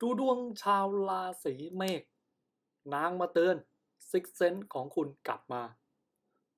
ดูดวงชาวราศีเมษนางมาเตือนซิกเซนของคุณกลับมา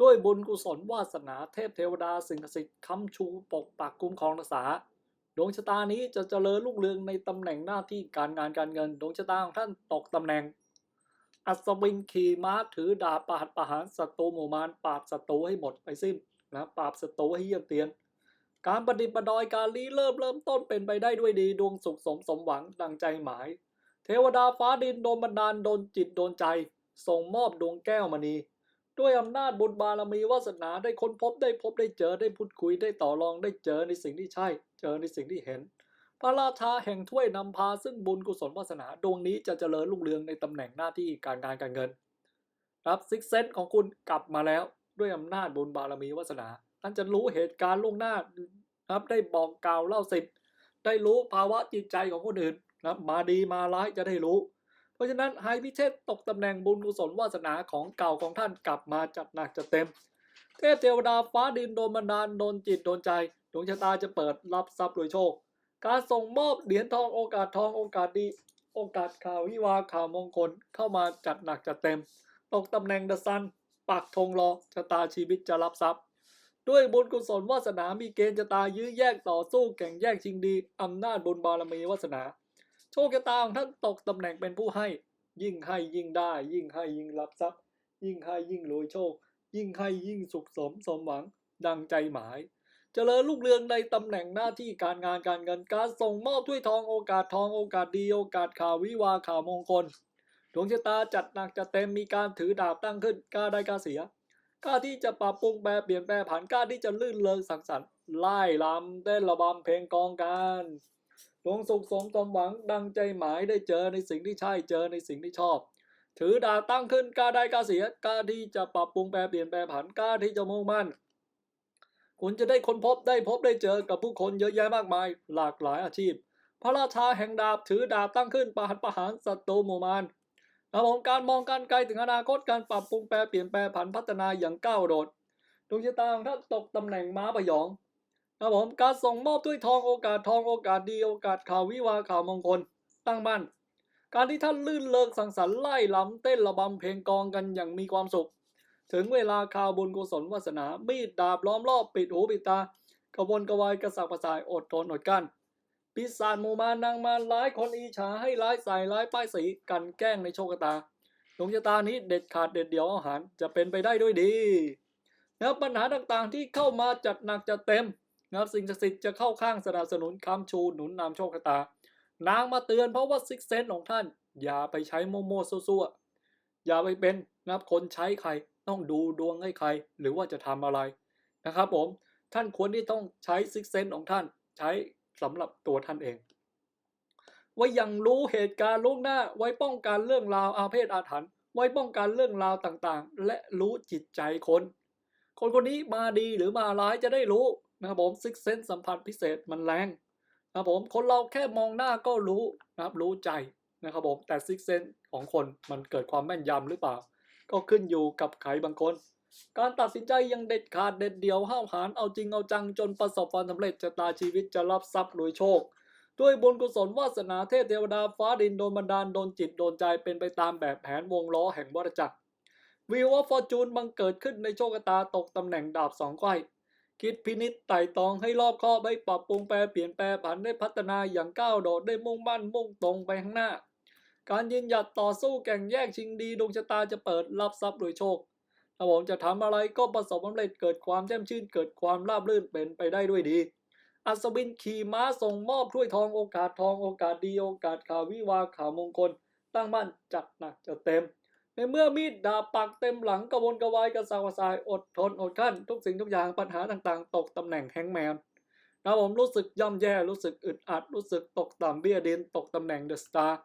ด้วยบุญกุศลวาสนาเทพเทวดาสิ่งศักดิ์สิทธิ์ค้ำชูปกปักคุ้มครองรักษา ดวงชะตานี้จะเจริญรุ่งเรืองในตำแหน่งหน้าที่การงานการเงิน ดวงชะตาของท่านตกตำแหน่ง อัศวินขี่ม้าถือดาบปราดประหารศัตรูหมู่มารปราบศัตรูให้หมดไปสิ้นนะปราบศัตรูให้เยี่ยมเตียน การประดิษฐ์ประดอยการลี้เริ่มเริ่มต้นเป็นไปได้ด้วยดีดวงสุขสมสมหวังดังใจหมาย เทวดาฟ้าดินโดนบันดาลโดนจิตโดนใจส่งมอบดวงแก้วมณีด้วยอำนาจบุญบารมีวาสนาได้ค้นพบได้พบได้เจอได้พูดคุยได้ต่อรองได้เจอในสิ่งที่ใช่ เจอในสิ่งที่เห็น พระราชาแห่งถ้วยนำพาซึ่งบุญกุศลวาสนาดวงนี้จะเจริญรุ่งเรืองในตำแหน่งหน้าที่การงานการเงิน รับซิกเซนของคุณกลับมาแล้วด้วยอำนาจบุญบารมีวาสนา ท่านจะรู้เหตุการณ์ล่วงหน้านะครับ ได้บอกกล่าวเล่าสิทธิ์ได้รู้ภาวะจิตใจของคนอื่นนะครับ มาดีมาร้ายจะได้รู้ เพราะฉะนั้นไฮพิเชษตกตำแหน่งบุญกุศลวาสนาของเก่าของท่านกลับมาจัดหนักจัดเต็ม เทพเทวดาฟ้าดินโดนบันดาลโดนจิตโดนใจดวงชะตาจะเปิดรับทรัพย์โดยโชค การส่งมอบเหรียญทองโอกาสทองโอกาสดี โอกาสข่าววิวาข่าวมงคลเข้ามาจัดหนักจัดเต็ม ตกตำแหน่งเดอะซันปักธงรอชะตาชีวิตจะรับทรัพย์ ด้วยบุญกุศลวาสนา มีเกณฑ์ชะตายื้อแยกต่อสู้แข่งแย่งชิงดีอำนาจบุญบารมีวาสนา โชคชะตาของท่านตกตำแหน่งเป็นผู้ให้ ยิ่งให้ยิ่งได้ ยิ่งให้ยิ่งรับทรัพย์ ยิ่งให้ยิ่งรวยโชค ยิ่งให้ยิ่งสุขสมสมหวัง ดังใจหมายเจริญรุ่งเรืองในตำแหน่งหน้าที่การงานการเงินการส่งมอบถ้วยทองโอกาสทองโอกาสดีโอกาสข่าววิวาข่าวมงคลดวงชะตาจัดหนักจัดเต็มมีการถือดาบตั้งขึ้นกล้าได้กล้าเสีย กล้าที่จะปรับปรุงแปรเปลี่ยนแปลผันกล้าที่จะลื่นเริงสังสรรค์ไล่ลำเต้นระบำเพลงกองกันดวงสุขสมสมหวังดังใจหมายได้เจอในสิ่งที่ใช่เจอในสิ่งที่ชอบ ถือดาบตั้งขึ้นกล้าได้กล้าเสียกล้าที่จะปรับปรุงแปรเปลี่ยนแปลผันกล้าที่จะมุ่งมั่นคุณจะได้ค้นพบได้พบได้เจอกับผู้คนเยอะแยะมากมาย หลากหลายอาชีพ พระราชาแห่งดาบถือดาบตั้งขึ้นประหัตประหารศัตรูหมู่มาร นะผมการมองการไกลถึงอนาคตการปรับปรุงแปรเปลี่ยนแปลผันพัฒนาอย่างก้าวโดดดวงชะตาของท่านตกตำแหน่งม้าพยองนะผมการส่งมอบด้วยทองโอกาสทองโอกาสดีโอกาสข่าววิวาข่าวมงคลตั้งมั่นการที่ท่านลื่นเลิกสังสรรค์ไล่ลำเต้นระบำเพลงกองกันอย่างมีความสุข ถึงเวลาข่าวบุญกุศลวาสนา มีดดาบล้อมรอบปิดหูปิดตากระวนกระวายกระสับกระส่ายอดทนอดกั้น ปีศาจหมู่มารนางมารร้ายคนอีฉาให้ร้ายใส่ร้ายป้ายสีกันแกล้งในโชคตาดวงชะตานี้เด็ดขาดเด็ดเดี่ยวอาหารจะเป็นไปได้ด้วยดีนะครับปัญหาต่างๆที่เข้ามาจัดหนักจัดเต็มนะครับสิ่งศักดิ์สิทธิ์จะเข้าข้างสนับสนุนคำชูหนุนนำโชคตา นางมาเตือนเพราะว่าซิกเซนของท่าน อย่าไปใช้โมโมวๆซั่วๆอย่าไปเป็นนะครับคนใช้ใครต้องดูดวงให้ใคร หรือว่าจะทำอะไรนะครับผมท่านควรที่ต้องใช้ซิกเซนของท่าน ใช้ สำหรับตัวท่านเองไว้ยังรู้เหตุการณ์ล่วงหน้า ไว้ป้องกันเรื่องราวอาเพศอาถรรพ์ไว้ป้องกันเรื่องราวต่างๆ และรู้จิตใจคน คนคนนี้มาดีหรือมาร้ายจะได้รู้นะครับผมซิกเซนสัมผัสพิเศษมันแรงนะครับผมคนเราแค่มองหน้าก็รู้นะครับรู้ใจนะครับผมแต่ซิกเซนของคนมันเกิดความแม่นยำหรือเปล่า ก็ขึ้นอยู่กับใครบางคน การตัดสินใจยังเด็ดขาดเด็ดเดี่ยวห้าวหาญเอาจริงเอาจังจนประสบความสำเร็จชะตาชีวิตจะรับทรัพย์รวยโชค ด้วยบุญกุศลวาสนาเทพเทวดาฟ้าดินโดนบันดาลโดนจิตโดนใจเป็นไปตามแบบแผนวงล้อแห่งวัฏจักรวิวว่าฟอร์จูนบังเกิดขึ้นในโชคชะตาตกตำแหน่งดาบสองก้อยคิดพินิจไต่ตองให้รอบคอบให้ปรับปรุงแปรเปลี่ยนแปลผันได้พัฒนาอย่างก้าวโดดได้มุ่งมั่นมุ่งตรงไปข้างหน้า การยืนหยัดต่อสู้แข่งแย่งชิงดีดวงชะตาจะเปิดรับทรัพย์รวยโชค ถ้าผมจะทำอะไรก็ประสบความสำเร็จเกิดความแจ่มชื่นเกิดความราบรื่นเป็นไปได้ด้วยดี อัศวินขี่ม้าส่งมอบถ้วยทองโอกาสทองโอกาสดีโอกาสข่าววิวาข่าวมงคล ตั้งมั่นจัดหนักจัดเต็ม ในเมื่อมีดดาบปักเต็มหลังกระวนกระวายกระสาวกระสายอดทนอดขั้น ทุกสิ่งทุกอย่างปัญหาต่างๆ ตกตำแหน่งแฮงแมนนะผมรู้สึกย่ำแย่รู้สึกอึดอัดรู้สึกตกต่ำเบี้ยดินตกตำแหน่งเดอะสตาร์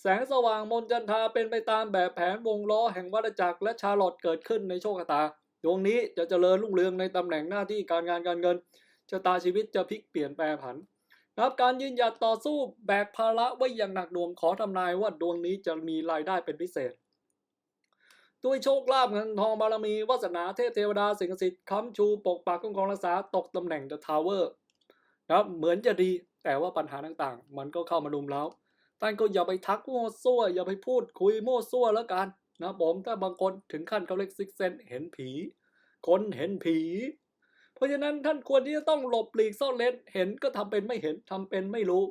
แสงสว่างมนจันทาเป็นไปตามแบบแผนวงล้อแห่งวัฏจักรและชาลอตเกิดขึ้นในโชคชะตาดวงนี้จะเจริญรุ่งเรืองในตำแหน่งหน้าที่การงานการเงินชะตาชีวิตจะพลิกเปลี่ยนแปลผันรับการยืนหยัดต่อสู้แบกภาระไว้อย่างหนักหน่วงขอทำนายว่าดวงนี้จะมีรายได้เป็นพิเศษ ด้วยโชคลาภเงินทองบารมีวาสนาเทพเทวดาสิ่งศักดิ์สิทธิ์ค้ำชูปกปักคุ้มครองรักษาตกตำแหน่งเดอะทาวเวอร์นะครับเหมือนจะดีแต่ว่าปัญหาต่างๆ มันก็เข้ามาลุมเล้า ท่านก็อย่าไปทักโมั่ซั่วอย่าไปพูดคุยโมั่ซั่วแล้วกันนะผมถ้าบางคนถึงขั้นเขาเรียกซิกเซนเห็นผี คนเห็นผี เพราะฉะนั้นท่านควรที่จะต้องหลบหลีกซ่อนเล้นเห็นก็ทำเป็นไม่เห็นทำเป็นไม่รู้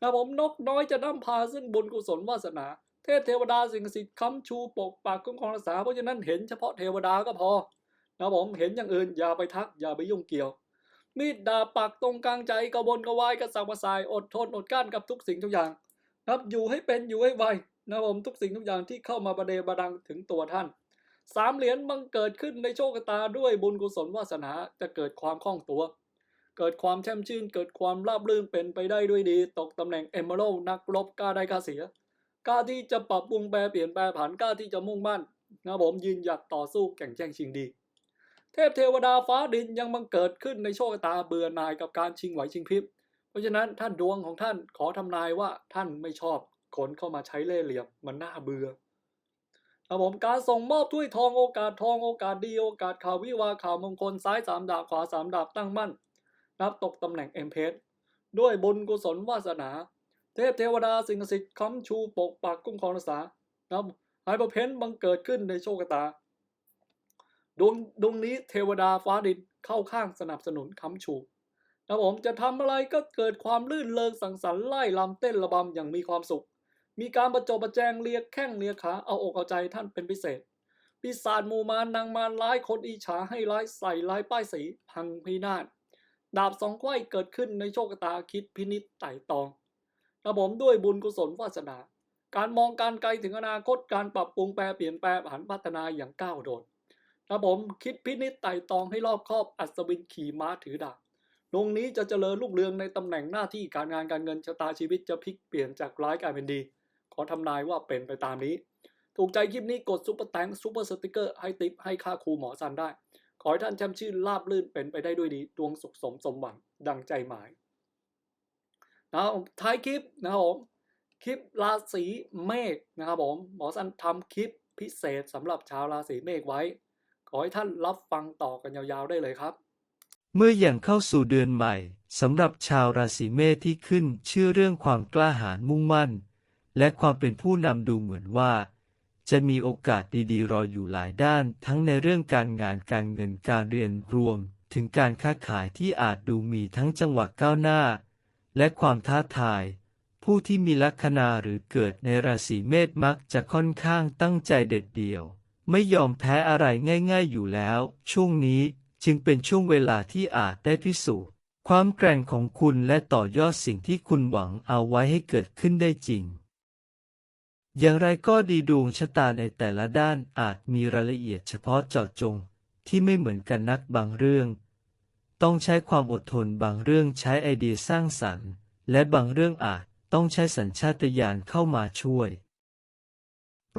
นะผมนกน้อยจะนำพาซึ่งบุญกุศลวาสนา เทพเทวดาสิ่งศักดิ์สิทธิ์ค้ำชูปกปักคุ้มครองรักษาเพราะฉะนั้นเห็นเฉพาะเทวดาก็พอนะผมเห็นอย่างอื่นอย่าไปทักอย่าไปยุ่งเกี่ยว มีดดาบปักตรงกลางใจกระวนกระวายกระสับกระส่ายอดทนอดกั้นกับทุกสิ่งทุกอย่าง นะครับอยู่ให้เป็นอยู่ให้ไวนะผมทุกสิ่งทุกอย่างที่เข้ามาประเดประดังถึงตัวท่านสามเหรียญบังเกิดขึ้นในโชคตาด้วยบุญกุศลวาสนาจะเกิดความคล่องตัว เกิดความแช่มชื่น เกิดความราบรื่นเป็นไปได้ด้วยดี ตกตำแหน่งเอมเมอรัลนักรบกล้าได้กล้าเสียกล้าที่จะปรับปรุงแปรเปลี่ยนแปรผันกล้าที่จะมุ่งมั่นนะผมยืนหยัดต่อสู้แข่งแย่งชิงดี เทพเทวดาฟ้าดินยังบังเกิดขึ้นในโชคตาเบื่อหน่ายกับการชิงไหวชิงพริบ ราะฉะนั้นท่านดวงของท่านขอทำนายว่าท่านไม่ชอบคนเข้ามาใช้เล่เหลี่ยมมันน่าเบื่อครับผมการส่งมอบถ้วยทองโอกาสทองโอกาสดีโอกาสข่าววิวาข่าวมงคลซ้ายสามดาบขวาสามดาบตั้งมั่น นับตกตำแหน่งเอ็มเพสด้วยบุญกุศลวาสนา เทพเทวดาสิ่งศักดิ์สิทธิ์ค้ำชูปกปักคุ้มครองรักษานะครับไฮเปอร์เพนบังเกิดขึ้นในโชคชะตาดวงดวงนี้เทวดาฟ้าดินเข้าข้างสนับสนุนค้ำชู นะผมจะทำอะไรก็เกิดความลื่นเริงสังสรรค์ไล่ลำเต้นระบำอย่างมีความสุข มีการประจบประแจงเลียแข้งเลียขาเอาอกเอาใจท่านเป็นพิเศษปีศาจมูมารนางมารร้ายคนอิจฉาให้ร้ายใส่ร้ายป้ายสีพังพินาศดาบสองไขว้เกิดขึ้นในโชคตาคิดพินิจไต่ตองนะผมด้วยบุญกุศลวาสนา การมองการไกลถึงอนาคตการปรับปรุงแปรเปลี่ยนแปลผันพัฒนาอย่างก้าวโดดนะผมคิดพินิจไต่ตองให้รอบครอบอัศวินขี่ม้าถือดาบ ดวงนี้จะเจริญรุ่งเรืองในตำแหน่งหน้าที่การงานการเงินชะตาชีวิตจะพลิกเปลี่ยนจากร้ายกลายเป็นดี ขอทำนายว่าเป็นไปตามนี้ ถูกใจคลิปนี้กดซุปเปอร์แตงซุปเปอร์สติกเกอร์ให้ติปให้ค่าครูหมอซันได้ ขอให้ท่านแชมชื่นราบลื่นเป็นไปได้ด้วยดี ดวงสุขสมสมหวังดังใจหมายนะครับท้ายคลิปนะครับผมคลิปราศีเมษนะครับผมหมอซันทำคลิปพิเศษสำหรับชาวราศีเมษไว้ ขอให้ท่านรับฟังต่อกันยาวๆได้เลยครับ เมื่ออย่างเข้าสู่เดือนใหม่สำหรับชาวราศีเมษที่ขึ้นชื่อเรื่องความกล้าหาญมุ่งมั่น และความเป็นผู้นำดูเหมือนว่า จะมีโอกาสดีๆ รออยู่หลายด้าน ทั้งในเรื่องการงานการเงินการเรียนรวม ถึงการค้าขายที่อาจดูมีทั้งจังหวะก้าวหน้า และความท้าทาย ผู้ที่มีลัคนาหรือเกิดในราศีเมษมักจะค่อนข้างตั้งใจเด็ดเดี่ยว ไม่ยอมแพ้อะไรง่าย ๆ อยู่แล้ว ช่วงนี้ จึงเป็นช่วงเวลาที่อาจได้พิสูจน์ ความแกร่งของคุณและต่อยอดสิ่งที่คุณหวังเอาไว้ให้เกิดขึ้นได้จริง อย่างไรก็ดีดวงชะตาในแต่ละด้านอาจมีรายละเอียดเฉพาะเจาะจงที่ไม่เหมือนกันนักบางเรื่อง ต้องใช้ความอดทนบางเรื่องใช้ไอเดียสร้างสรรค์ และบางเรื่องอาจต้องใช้สัญชาตญาณเข้ามาช่วย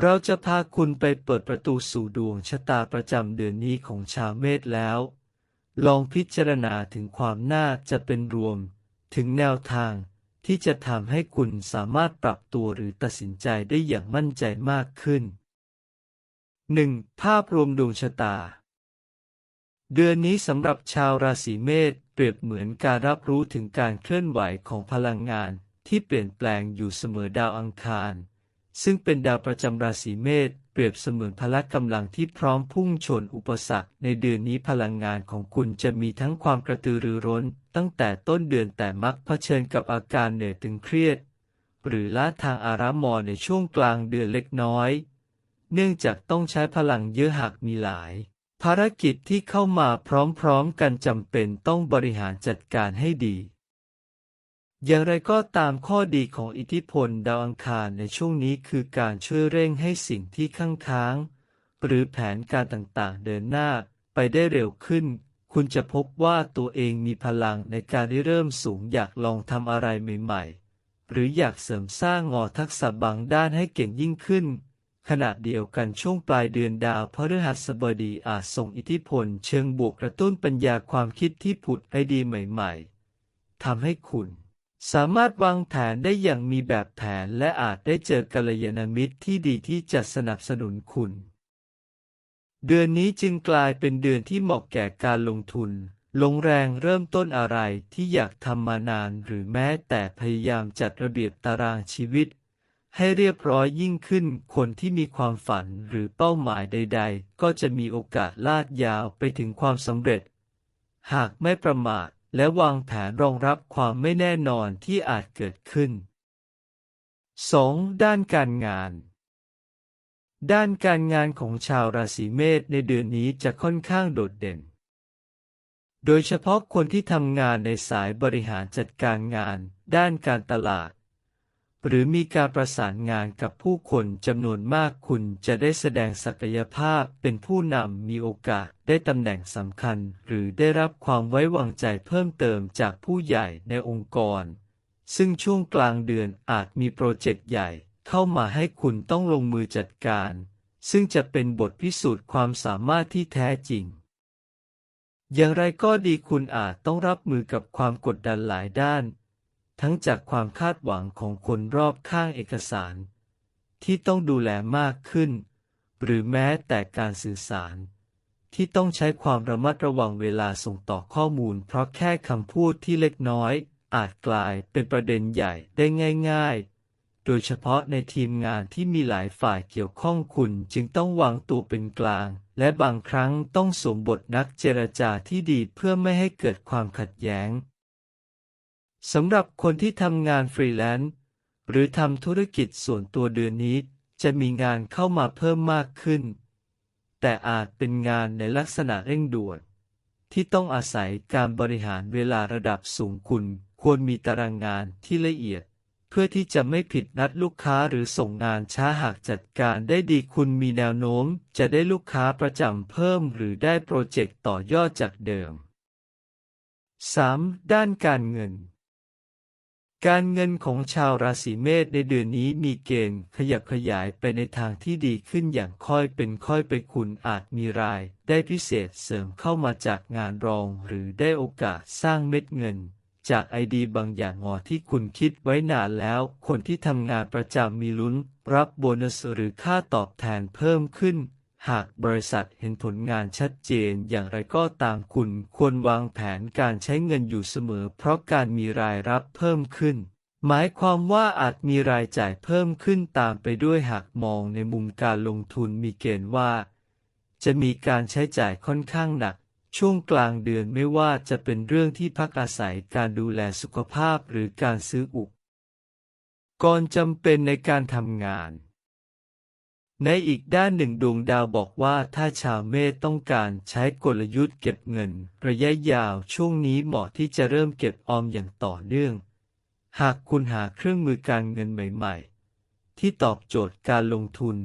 เราจะพาคุณไปเปิดประตูสู่ดวงชะตาประจำเดือนนี้ของชาวเมษแล้ว ลองพิจารณาถึงความน่าจะเป็นรวม ถึงแนวทางที่จะทำให้คุณสามารถปรับตัวหรือตัดสินใจได้อย่างมั่นใจมากขึ้น 1. ภาพรวมดวงชะตา เดือนนี้สำหรับชาวราศีเมษเปรียบเหมือนการรับรู้ถึงการเคลื่อนไหวของพลังงานที่เปลี่ยนแปลงอยู่เสมอดาวอังคาร ซึ่งเป็นดาวประจำราศีเมษเปรียบเสมือนพละกำลังที่พร้อมพุ่งชนอุปสรรค ในเดือนนี้พลังงานของคุณจะมีทั้งความกระตือรือร้น ตั้งแต่ต้นเดือนแต่มักเผชิญกับอาการเหนื่อยตึงเครียด หรือล้าทางอารามอในช่วงกลางเดือนเล็กน้อย เนื่องจากต้องใช้พลังเยอะหากมีหลาย ภารกิจที่เข้ามาพร้อมๆกันจำเป็นต้องบริหารจัดการให้ดี อย่างไรก็ตามข้อดีของอิทธิพลดาวอังคารในช่วงนี้คือการช่วยเร่งให้สิ่งที่ข้างค้าง หรือแผนการต่างๆ เดินหน้าไปได้เร็วขึ้น คุณจะพบว่าตัวเองมีพลังในการที่เริ่มสูงอยากลองทำอะไรใหม่ๆ หรืออยากเสริมสร้างงอทักษะบางด้านให้เก่งยิ่งขึ้น ขณะเดียวกันช่วงปลายเดือนดาวพฤหัสบดีอาจส่งอิทธิพลเชิงบวกกระตุ้นปัญญาความคิดที่ผุดไอเดียใหม่ ๆทำให้คุณ สามารถวางแผนได้อย่างมีแบบแผนและอาจได้เจอกัลยาณมิตรที่ดีที่จะสนับสนุนคุณ เดือนนี้จึงกลายเป็นเดือนที่เหมาะแก่การลงทุน ลงแรงเริ่มต้นอะไรที่อยากทำมานานหรือแม้แต่พยายามจัดระเบียบตารางชีวิต ให้เรียบร้อยยิ่งขึ้น คนที่มีความฝันหรือเป้าหมายใด ๆ ก็จะมีโอกาสลาดยาวไปถึงความสำเร็จ หากไม่ประมาท และวางแผนรองรับความไม่แน่นอนที่อาจเกิดขึ้น 2. ด้านการงาน ด้านการงานของชาวราศีเมษในเดือนนี้จะค่อนข้างโดดเด่น โดยเฉพาะคนที่ทำงานในสายบริหารจัดการงาน ด้านการตลาด หรือมีการประสานงานกับผู้คนจำนวนมากคุณจะได้แสดงศักยภาพเป็นผู้นำมีโอกาสได้ตำแหน่งสำคัญ หรือได้รับความไว้วางใจเพิ่มเติมจากผู้ใหญ่ในองค์กร ซึ่งช่วงกลางเดือนอาจมีโปรเจกต์ใหญ่เข้ามาให้คุณต้องลงมือจัดการ ซึ่งจะเป็นบทพิสูจน์ความสามารถที่แท้จริง อย่างไรก็ดีคุณอาจต้องรับมือกับความกดดันหลายด้าน ทั้งจากความคาดหวังของคนรอบข้างเอกสาร ที่ต้องดูแลมากขึ้น หรือแม้แต่การสื่อสาร ที่ต้องใช้ความระมัดระวังเวลาส่งต่อข้อมูล เพราะแค่คำพูดที่เล็กน้อย อาจกลายเป็นประเด็นใหญ่ได้ง่าย ๆ โดยเฉพาะในทีมงานที่มีหลายฝ่ายเกี่ยวข้องคุณจึงต้องวางตัวเป็นกลาง และบางครั้งต้องสวมบทนักเจรจาที่ดีเพื่อไม่ให้เกิดความขัดแย้ง สำหรับคนที่ทำงานฟรีแลนซ์หรือทำธุรกิจส่วนตัวเดือนนี้จะมีงานเข้ามาเพิ่มมากขึ้น แต่อาจเป็นงานในลักษณะเร่งด่วน ที่ต้องอาศัยการบริหารเวลาระดับสูงคุณควรมีตารางงานที่ละเอียด เพื่อที่จะไม่ผิดนัดลูกค้าหรือส่งงานช้าหากจัดการได้ดีคุณมีแนวโน้ม จะได้ลูกค้าประจำเพิ่มหรือได้โปรเจกต์ต่อยอดจากเดิม 3. ด้านการเงิน การเงินของชาวราศีเมษในเดือนนี้มีเกณฑ์ขยับขยายไปในทางที่ดีขึ้นอย่างค่อยเป็นค่อยไปคุณอาจมีราย ได้พิเศษเสริมเข้ามาจากงานรองหรือได้โอกาสสร้างเม็ดเงิน จากไอดีบางอย่างงอที่คุณคิดไว้นานแล้ว คนที่ทำงานประจำมีลุ้น รับโบนัสหรือค่าตอบแทนเพิ่มขึ้น หากบริษัทเห็นผลงานชัดเจนอย่างไรก็ตามคุณควรวางแผนการใช้เงินอยู่เสมอ เพราะการมีรายรับเพิ่มขึ้น หมายความว่าอาจมีรายจ่ายเพิ่มขึ้นตามไปด้วยหากมองในมุมการลงทุนมีเกณฑ์ว่า จะมีการใช้จ่ายค่อนข้างหนัก ช่วงกลางเดือนไม่ว่าจะเป็นเรื่องที่พักอาศัยการดูแลสุขภาพหรือการซื้ออุปกรณ์จำเป็นในการทำงาน ในอีกด้านหนึ่งดวงดาวบอกว่าถ้าชาวเมษต้องการใช้กลยุทธ์เก็บเงิน ระยะยาวช่วงนี้เหมาะที่จะเริ่มเก็บออมอย่างต่อเนื่อง หากคุณหาเครื่องมือการเงินใหม่ๆ ที่ตอบโจทย์การลงทุน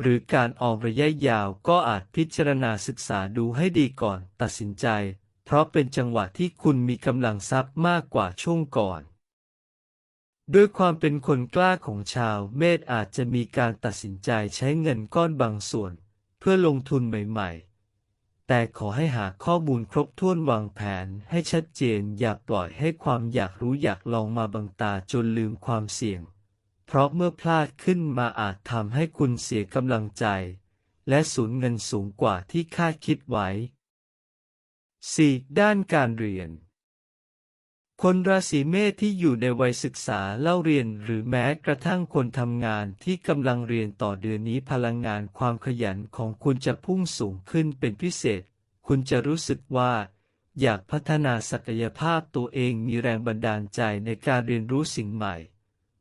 หรือการออมระยะยาวก็อาจพิจารณาศึกษาดูให้ดีก่อนตัดสินใจ เพราะเป็นจังหวะที่คุณมีกำลังทรัพย์มากกว่าช่วงก่อน ด้วยความเป็นคนกล้าของชาวเมษอาจจะมีการตัดสินใจใช้เงินก้อนบางส่วน เพื่อลงทุนใหม่ๆ แต่ขอให้หาข้อมูลครบถ้วนวางแผนให้ชัดเจนอย่าปล่อยให้ความอยากรู้อยากลองมาบังตาจนลืมความเสี่ยง เพราะเมื่อพลาดขึ้นมาอาจทำให้คุณเสียกำลังใจ และสูญเงินสูงกว่าที่คาดคิดไว้ 4. ด้านการเรียน คนราศีเมษที่อยู่ในวัยศึกษาเล่าเรียนหรือแม้กระทั่งคนทำงานที่กำลังเรียนต่อเดือนนี้พลังงานความขยันของคุณจะพุ่งสูงขึ้นเป็นพิเศษ คุณจะรู้สึกว่า อยากพัฒนาศักยภาพตัวเองมีแรงบันดาลใจในการเรียนรู้สิ่งใหม่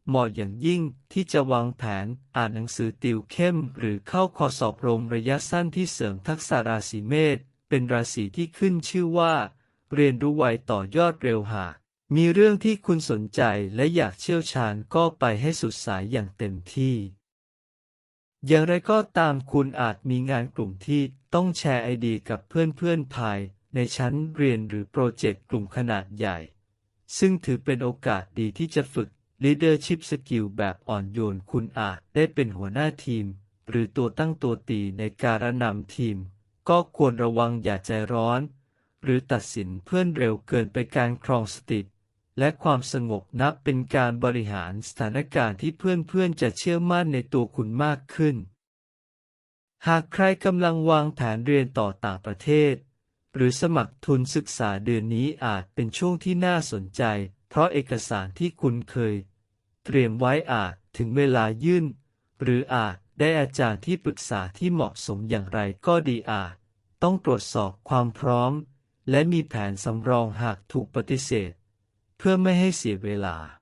เหมาะอย่างยิ่งที่จะวางแผนอ่านหนังสือติวเข้ม หรือเข้าคอสอบรมระยะสั้นที่เสริมทักษะราศีเมษเป็นราศีที่ขึ้นชื่อว่า เรียนรู้ไวต่อยอดเร็วหาก มีเรื่องที่คุณสนใจและอยากเชี่ยวชาญก็ไปให้สุดสายอย่างเต็มที่ อย่างไรก็ตามคุณอาจมีงานกลุ่มที่ต้องแชร์ไอเดียกับเพื่อนๆภาย ในชั้นเรียนหรือโปรเจกต์กลุ่มขนาดใหญ่ ซึ่งถือเป็นโอกาสดีที่จะฝึก leadership skill แบบอ่อนโยนคุณอาจได้เป็นหัวหน้าทีม หรือตัวตั้งตัวตีในการนำทีม ก็ควรระวังอย่าใจร้อน หรือตัดสินเพื่อนเร็วเกินไปการครองสติ และความสงบนับเป็นการบริหารสถานการณ์ที่เพื่อนๆจะเชื่อมั่นในตัวคุณมากขึ้น หากใครกำลังวางแผนเรียนต่อต่างประเทศ หรือสมัครทุนศึกษาเดือนนี้อาจเป็นช่วงที่น่าสนใจ เพราะเอกสารที่คุณเคย เตรียมไว้อาจถึงเวลายื่น หรืออาจได้อาจารย์ที่ปรึกษาที่เหมาะสมอย่างไรก็ดีอาจ ต้องตรวจสอบความพร้อม และมีแผนสำรองหากถูกปฏิเสธ เพื่อไม่ให้เสียเวลา